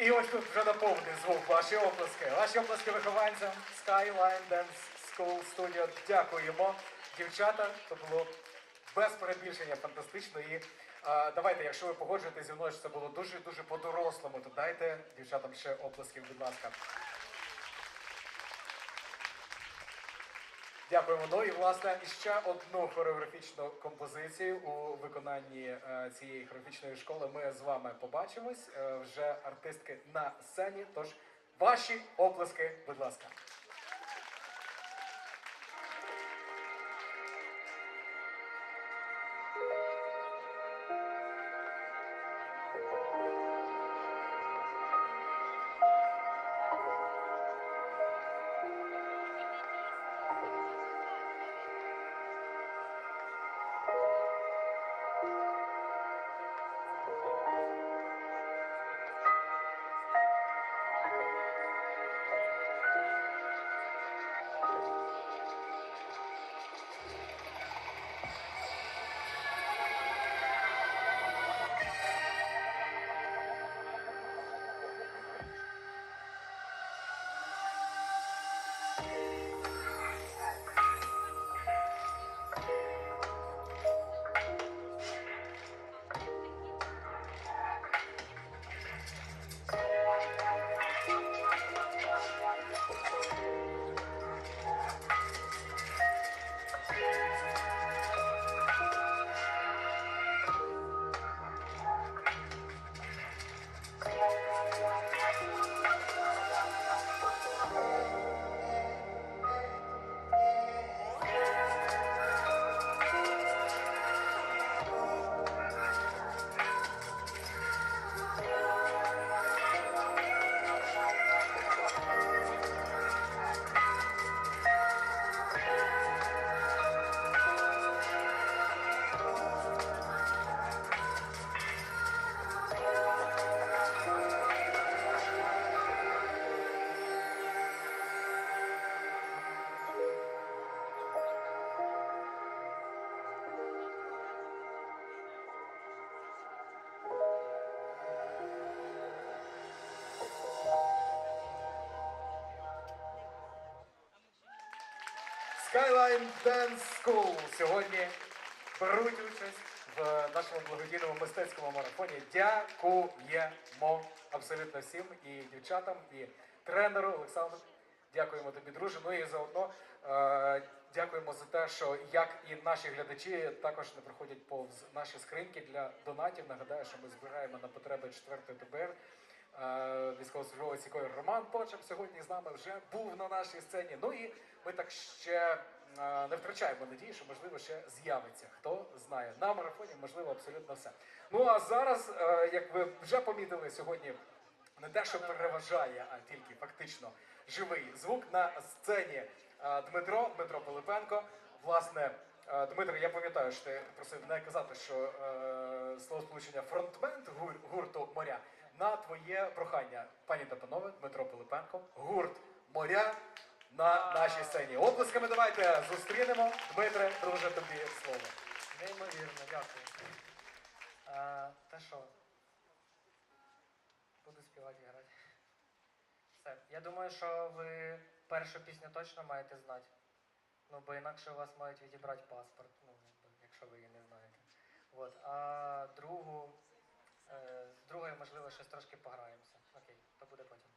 І ось тут вже наповнений звук ваші оплески. Ваші оплески вихованцям Skyline Dance School Studio. Дякуємо. Дівчата, це було без перебільшення фантастично. І а, давайте, якщо ви погоджуєтесь зі мною, що це було дуже-дуже по-дорослому, то дайте дівчатам ще оплесків, будь ласка. Дякуємо. Ну і власне ще одну хореографічну композицію у виконанні е, цієї хореографічної школи. Ми з вами побачимось. Е, вже артистки на сцені. Тож ваші оплески, будь ласка. Skyline Dance School сьогодні беруть участь в нашому благодійному мистецькому марафоні. Дякуємо абсолютно всім і дівчатам, і тренеру Олександру. Дякуємо тобі, друже. Ну і заодно е, дякуємо за те, що як і наші глядачі також не проходять повз наші скриньки для донатів. Нагадаю, що ми збираємо на потреби 4 ТБР. Е, Військовослужбовець якої Роман Почеп сьогодні з нами вже був на нашій сцені. Ну і ми так ще е, не втрачаємо надії, що можливо ще з'явиться. Хто знає на марафоні, можливо, абсолютно все. Ну а зараз, е, як ви вже помітили сьогодні, не те, що переважає, а тільки фактично живий звук на сцені Дмитро, Дмитро Пилипенко. Власне, Дмитро, я пам'ятаю, що ти просив не казати, що словосполучення фронтмен гур, гурту моря на твоє прохання, пані та панове, Дмитро Пилипенко, гурт моря на нашій сцені. Оплесками давайте зустрінемо. Дмитре, друже, тобі слово. Неймовірно, дякую. А, та що? Буду співати і грати. Все. Я думаю, що ви першу пісню точно маєте знати. Ну, бо інакше у вас мають відібрати паспорт, ну, якщо ви її не знаєте. От. А другу, е, з другою, можливо, щось трошки пограємося. Окей, то буде потім.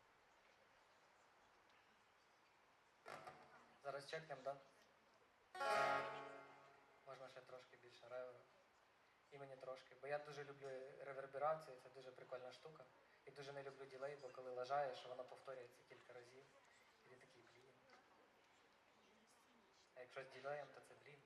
Зараз чекнемо, так? Можна ще трошки більше реверу. І мені трошки. Бо я дуже люблю реверберацію, це дуже прикольна штука. І дуже не люблю ділей, бо коли лажаєш, воно повторюється кілька разів. І ти такий, блін. А якщо з ділеєм, то це блін,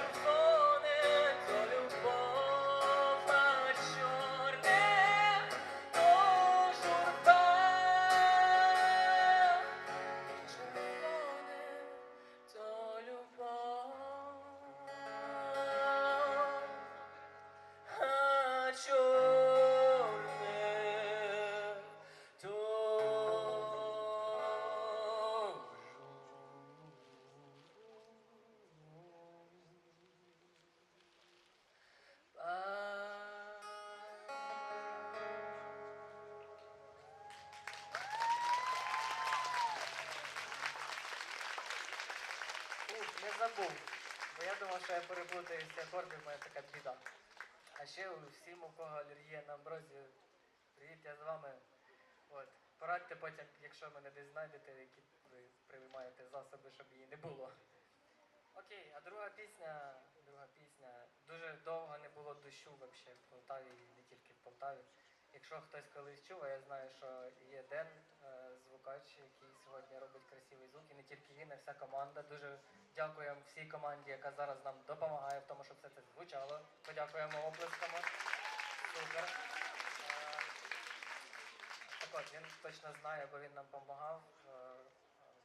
beautiful. Не забув. Бо я думав, що я переплутаю всі акорди, в мене така біда. А ще всім, у кого алергія на амброзію, привіт, я з вами. От. Порадьте потім, якщо мене десь знайдете, які ви приймаєте засоби, щоб її не було. Окей, а друга пісня, друга пісня. Дуже довго не було дощу взагалі в Полтаві, не тільки в Полтаві. Якщо хтось колись чув, а я знаю, що є Ден, е, звукач, який сьогодні робить красивий звук, і не тільки він, а вся команда. Дуже дякуємо всій команді, яка зараз нам допомагає в тому, щоб все це звучало. Подякуємо оплесками. Супер. Е, Так от, він точно знає, бо він нам допомагав е,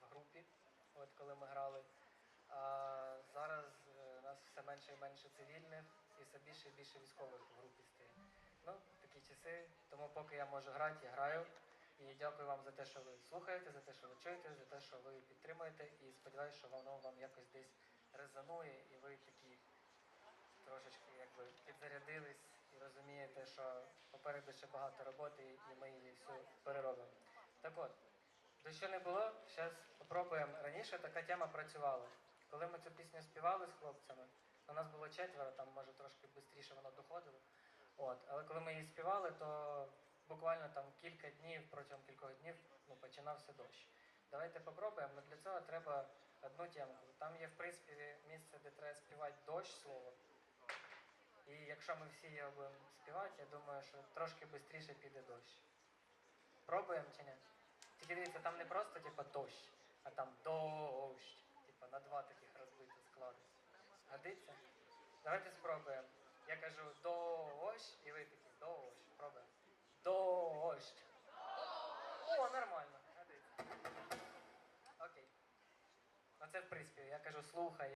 в групі, от коли ми грали. А зараз е, нас все менше і менше цивільних. і все більше і більше військових в групі стає. Ну, такі часи, тому поки я можу грати, я граю. І дякую вам за те, що ви слухаєте, за те, що ви чуєте, за те, що ви підтримуєте. І сподіваюся, що воно вам якось десь резонує, і ви такі трошечки якби підзарядились і розумієте, що попереду ще багато роботи, і ми її всю переробимо. Так от, до що не було, зараз спробуємо. Раніше така тема працювала. Коли ми цю пісню співали з хлопцями, у нас було четверо, там може трошки швидше. От, але коли ми її співали, то буквально там кілька днів, протягом кількох днів ну, починався дощ. Давайте попробуємо, але для цього треба одну темку. Там є, в принципі, місце, де треба співати дощ слово. І якщо ми всі його будемо співати, я думаю, що трошки швидше піде дощ. Пробуємо чи ні? Тільки дивіться, там не просто типа дощ, а там дощ. Типа на два таких розбитих склади. Годиться? Давайте спробуємо. Я кажу дощ, і ви такі дощ. Пробуємо. Дощ. О, нормально. Окей. Ну це в принципі, я кажу, слухай.